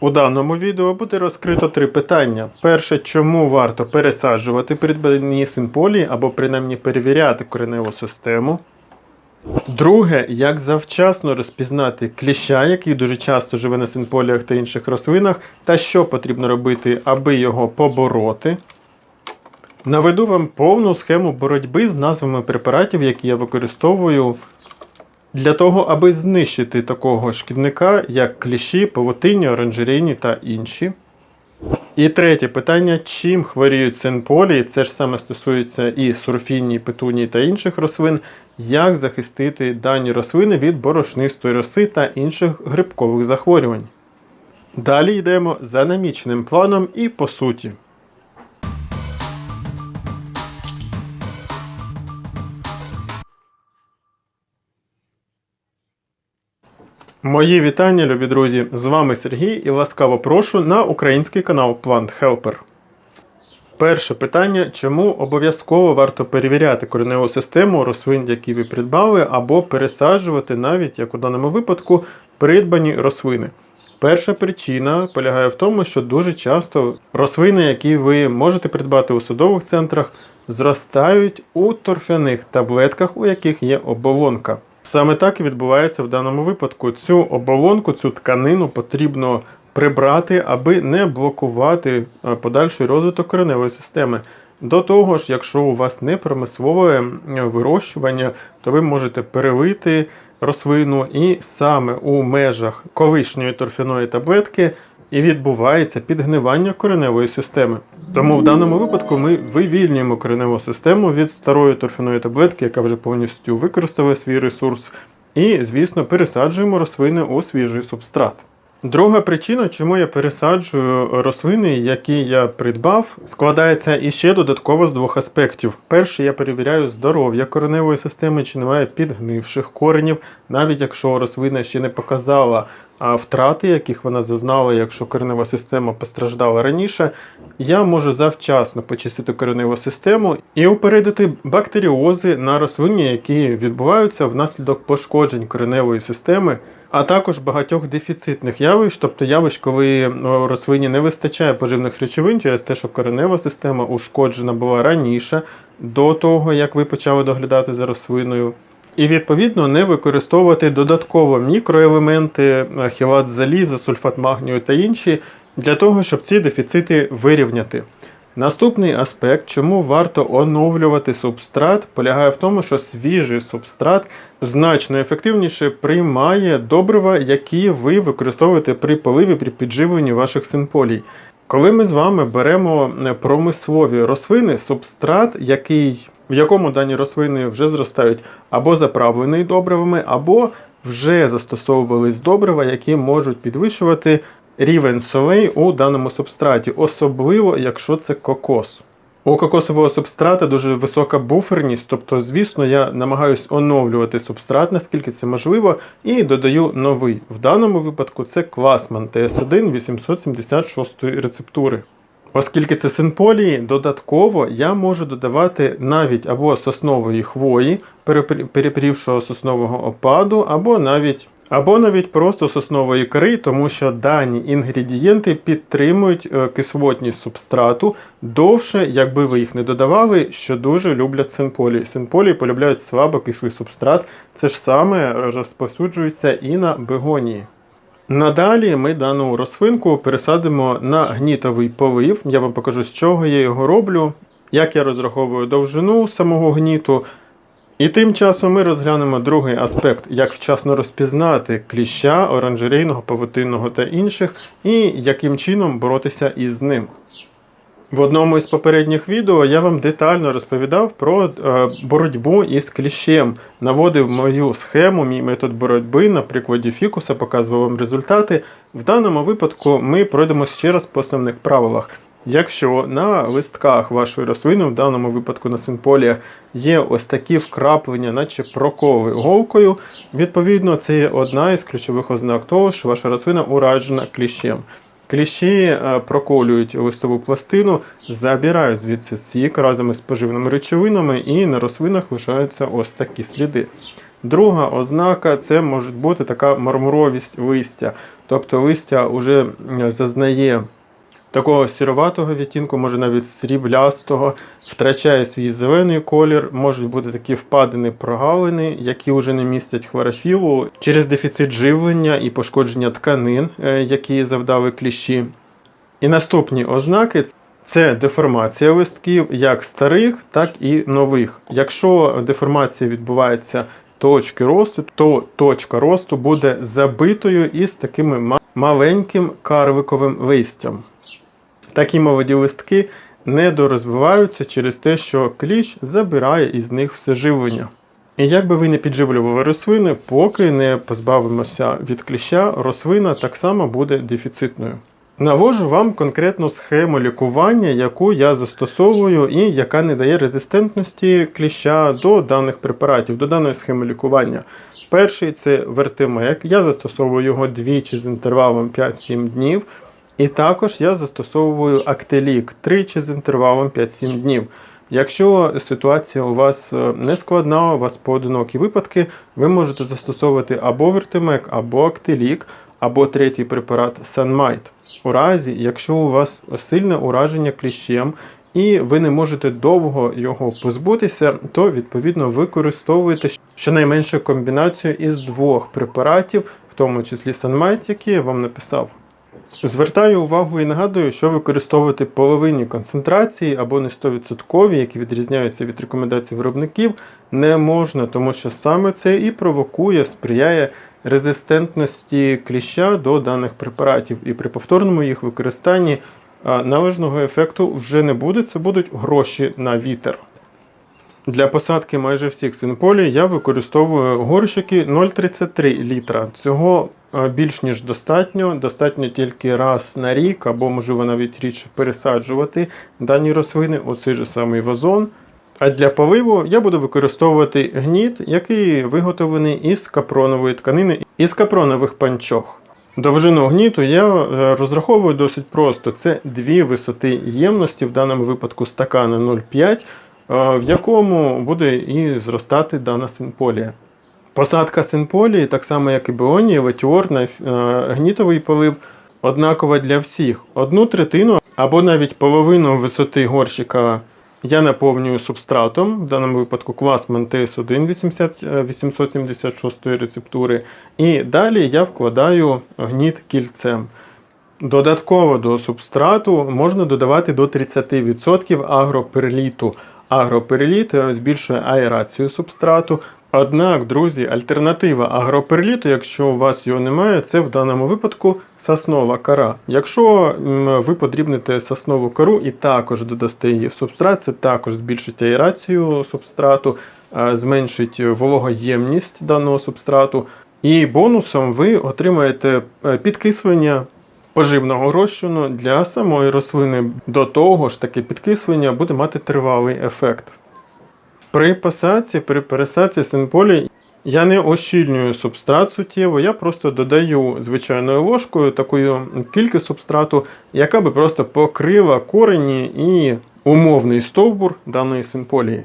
У даному відео буде розкрито три питання. Перше, чому варто пересаджувати придбані синполії або принаймні перевіряти кореневу систему. Друге, як завчасно розпізнати кліща, який дуже часто живе на синполіях та інших рослинах, та що потрібно робити, аби його побороти. Наведу вам повну схему боротьби з назвами препаратів, які я використовую для того, аби знищити такого шкідника, як кліщі, павутиння, оранжерейні та інші. І третє питання: чим хворіють синполії? Це ж саме стосується і сурфінні, петунії та інших рослин. Як захистити дані рослини від борошнистої роси та інших грибкових захворювань? Далі йдемо за наміченим планом і по суті. Мої вітання, любі друзі! З вами Сергій і ласкаво прошу на український канал Plant Helper. Перше питання: чому обов'язково варто перевіряти кореневу систему рослин, які ви придбали, або пересаджувати навіть, як у даному випадку, придбані рослини? Перша причина полягає в тому, що дуже часто рослини, які ви можете придбати у садових центрах, зростають у торфяних таблетках, у яких є оболонка. Саме так і відбувається в даному випадку. Цю оболонку, цю тканину потрібно прибрати, аби не блокувати е, подальший розвиток кореневої системи. До того ж, якщо у вас не промислове вирощування, то ви можете перевити рослину і саме у межах колишньої торфяної таблетки і відбувається підгнивання кореневої системи. Тому в даному випадку ми вивільнюємо кореневу систему від старої торфяної таблетки, яка вже повністю використала свій ресурс, і, звісно, пересаджуємо рослини у свіжий субстрат. Друга причина, чому я пересаджую рослини, які я придбав, складається іще додатково з двох аспектів. Перший, я перевіряю здоров'я кореневої системи, чи немає підгнивших коренів, навіть якщо рослина ще не показала втрати, яких вона зазнала, якщо коренева система постраждала раніше, я можу завчасно почистити кореневу систему і упередити бактеріози на рослині, які відбуваються внаслідок пошкоджень кореневої системи. А також багатьох дефіцитних явищ, тобто явищ, коли рослині не вистачає поживних речовин через те, що коренева система ушкоджена була раніше, до того, як ви почали доглядати за рослиною. І відповідно не використовувати додатково мікроелементи, хілат заліза, сульфат магнію та інші, для того, щоб ці дефіцити вирівняти. Наступний аспект, чому варто оновлювати субстрат, полягає в тому, що свіжий субстрат значно ефективніше приймає добрива, які ви використовуєте при поливі при підживленні ваших синполій. Коли ми з вами беремо промислові рослини, субстрат, який, в якому дані рослини вже зростають або заправлений добривами, або вже застосовувались добрива, які можуть підвищувати рівень солей у даному субстраті, особливо якщо це кокос. У кокосового субстрата дуже висока буферність, тобто, звісно, я намагаюсь оновлювати субстрат, наскільки це можливо, і додаю новий. В даному випадку це Класман TS1 876 рецептури. Оскільки це синполії, додатково я можу додавати навіть або соснової хвої, перепрівшого соснового опаду, або навіть або навіть просто соснової кори, тому що дані інгредієнти підтримують е, кислотність субстрату довше, якби ви їх не додавали, що дуже люблять синполі. Синполі полюбляють слабокислий субстрат, це ж саме розповсюджується і на бегонії. Надалі ми дану рослинку пересадимо на гнітовий полив. Я вам покажу, з чого я його роблю, як я розраховую довжину самого гніту. І тим часом ми розглянемо другий аспект, як вчасно розпізнати кліща, оранжерейного, павутинного та інших, і яким чином боротися із ним. В одному із попередніх відео я вам детально розповідав про е, боротьбу із кліщем. Наводив мою схему, мій метод боротьби на прикладі фікуса, показував вам результати. В даному випадку ми пройдемо ще раз по основних правилах. Якщо на листках вашої рослини, в даному випадку на синполіях, є ось такі вкраплення, наче проколи голкою, відповідно, це є одна із ключових ознак того, що ваша рослина уражена кліщем. Кліщі е, проколюють листову пластину, забирають звідси сік разом із поживними речовинами, і на рослинах лишаються ось такі сліди. Друга ознака це може бути така мармуровість листя. Тобто листя вже зазнає такого сіроватого відтінку, може навіть сріблястого, втрачає свій зелений колір, можуть бути такі впадини прогалини, які вже не містять хлорофілу через дефіцит живлення і пошкодження тканин, е, які завдали кліщі. І наступні ознаки це деформація листків як старих, так і нових. Якщо деформація відбувається точки росту, то точка росту буде забитою із такими маленьким карвиковим листям. Такі молоді листки недорозвиваються через те, що кліщ забирає із них все живлення. І як би ви не підживлювали рослини, поки не позбавимося від кліща, рослина так само буде дефіцитною. Навожу вам конкретну схему лікування, яку я застосовую і яка не дає резистентності кліща до даних препаратів, до даної схеми лікування. Перший це вертимек. Я застосовую його двічі з інтервалом 5-7 днів. І також я застосовую актелік тричі з інтервалом 5-7 днів. Якщо ситуація у вас е, не складна, у вас поодинокі випадки, ви можете застосовувати або вертимек, або актелік, або третій препарат Санмайт. У разі, якщо у вас сильне ураження кліщем і ви не можете довго його позбутися, то відповідно використовуєте щонайменше комбінацію із двох препаратів, в тому числі Санмайт, який я вам написав. Звертаю увагу і нагадую, що використовувати половинні концентрації або не 100%, які відрізняються від рекомендацій виробників, не можна, тому що саме це і провокує, сприяє резистентності кліща до даних препаратів. І при повторному їх використанні належного ефекту вже не буде, це будуть гроші на вітер. Для посадки майже всіх синполій я використовую горщики 0,33 літра. Цього більш ніж достатньо. Достатньо тільки раз на рік, або, можливо, навіть рідше пересаджувати дані рослини у цей же самий вазон. А для поливу я буду використовувати гніт, який виготовлений із капронової тканини, із капронових панчох. Довжину гніту я е, розраховую досить просто. Це дві висоти ємності, в даному випадку стакана 0,5, е, в якому буде і зростати дана синполія. Посадка синполії, так само як і беонія, ветіор на гнітовий полив, однакова для всіх. Одну третину або навіть половину висоти горщика я наповнюю субстратом, в даному випадку квасмен ТС1 80, е, 876 рецептури. І далі я вкладаю гніт кільцем. Додатково до субстрату можна додавати до 30% агроперліту. Агроперліт е, збільшує аерацію субстрату. Однак, друзі, альтернатива агроперліту, якщо у вас його немає, це в даному випадку соснова кора. Якщо ви подрібните соснову кору і також додасте її в субстрат, це також збільшить аерацію субстрату, е, зменшить вологоємність даного субстрату. І бонусом ви отримаєте е, підкислення поживного розчину для самої рослини. До того ж, таке підкислення буде мати тривалий ефект. При посадці, при пересадці синполі я не ощільнюю субстрат суттєво, я просто додаю звичайною ложкою таку кількість субстрату, яка би просто покрила корені і умовний стовбур даної синполії.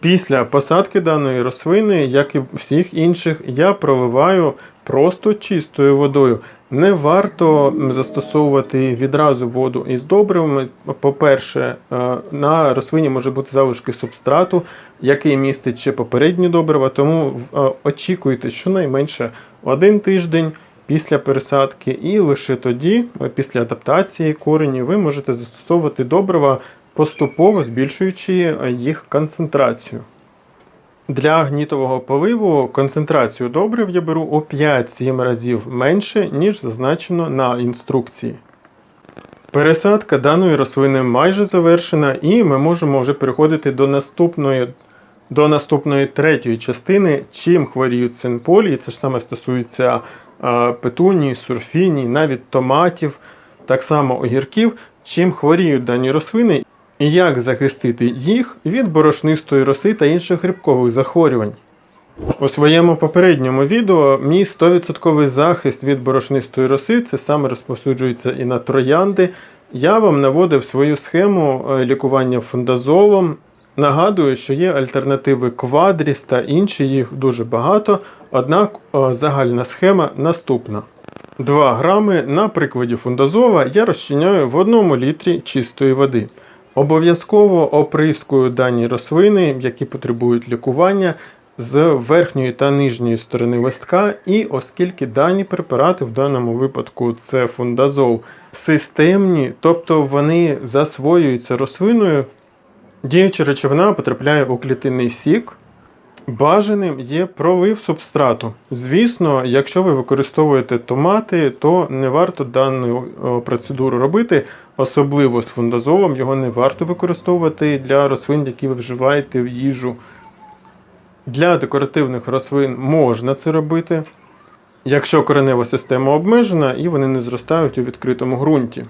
Після посадки даної рослини, як і всіх інших, я проливаю просто чистою водою. Не варто застосовувати відразу воду із добривами. По-перше, е, на рослині може бути залишки субстрату, який містить ще попередні добрива, тому е, очікуйте щонайменше один тиждень після пересадки, і лише тоді, е, після адаптації корені, ви можете застосовувати добрива, поступово збільшуючи їх концентрацію. Для гнітового поливу концентрацію добрив я беру у 5-7 разів менше, ніж зазначено на інструкції. Пересадка даної рослини майже завершена, і ми можемо вже переходити до наступної, до наступної третьої частини, чим хворіють синполії. Це ж саме стосується е, петунії, сурфіній, навіть томатів, так само огірків, чим хворіють дані рослини і як захистити їх від борошнистої роси та інших грибкових захворювань. У своєму попередньому відео мій 100% захист від борошнистої роси це саме розповсюджується і на троянди. Я вам наводив свою схему е, лікування фундазолом Нагадую, що є альтернативи Quadris та інші, їх дуже багато, однак е, загальна схема наступна. 2 грами на прикладі фундазова я розчиняю в 1 літрі чистої води. Обов'язково оприскую дані рослини, які потребують лікування з верхньої та нижньої сторони листка, і оскільки дані препарати в даному випадку це фундазол системні, тобто вони засвоюються рослиною, діюча речовина потрапляє у клітинний сік. Бажаним є пролив субстрату. Звісно, якщо ви використовуєте томати, то не варто дану процедуру робити, особливо з фундазолом, його не варто використовувати для рослин, які ви вживаєте в їжу. Для декоративних рослин можна це робити, якщо коренева система обмежена і вони не зростають у відкритому ґрунті.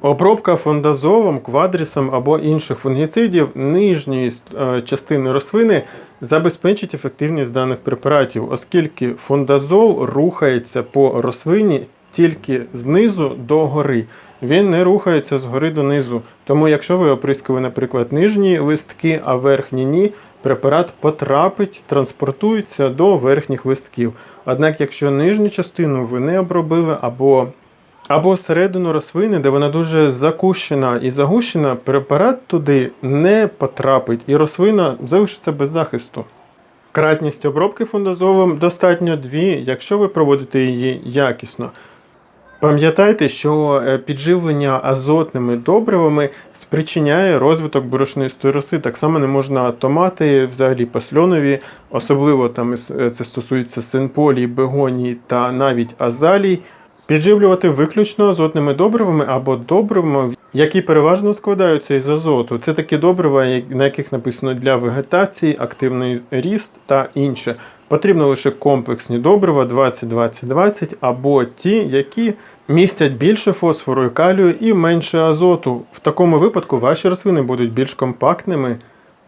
Обробка фундазолом, квадрісом або інших фунгіцидів нижньої е, частини рослини забезпечить ефективність даних препаратів, оскільки фундазол рухається по рослині тільки знизу до гори. Він не рухається згори донизу. Тому, якщо ви оприскали, наприклад, нижні листки, а верхні ні, препарат потрапить, транспортується до верхніх листків. Однак, якщо нижню частину ви не обробили або або середину рослини, де вона дуже закущена і загущена, препарат туди не потрапить, і рослина залишиться без захисту. Кратність обробки фундазолом достатньо 2, якщо ви проводите її якісно. Пам'ятайте, що е, підживлення азотними добривами спричиняє розвиток борошнистої роси. Так само не можна томати, взагалі пасльонові, особливо там е, це стосується синполій, бегоній та навіть азалій. Підживлювати виключно азотними добривами або добривами, які переважно складаються із азоту. Це такі добрива, на яких написано для вегетації, активний ріст та інше. Потрібно лише комплексні добрива 20-20-20 або ті, які містять більше фосфору і калію і менше азоту. В такому випадку ваші рослини будуть більш компактними,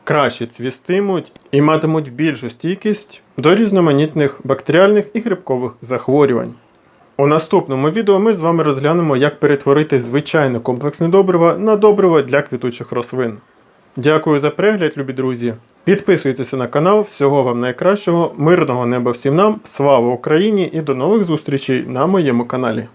краще цвістимуть і матимуть більшу стійкість до різноманітних бактеріальних і грибкових захворювань. У наступному відео ми з вами розглянемо, як перетворити звичайне комплексне добриво на добриво для квітучих рослин. Дякую за перегляд, любі друзі. Підписуйтеся на канал, всього вам найкращого, мирного неба всім нам, слава Україні і до нових зустрічей на моєму каналі.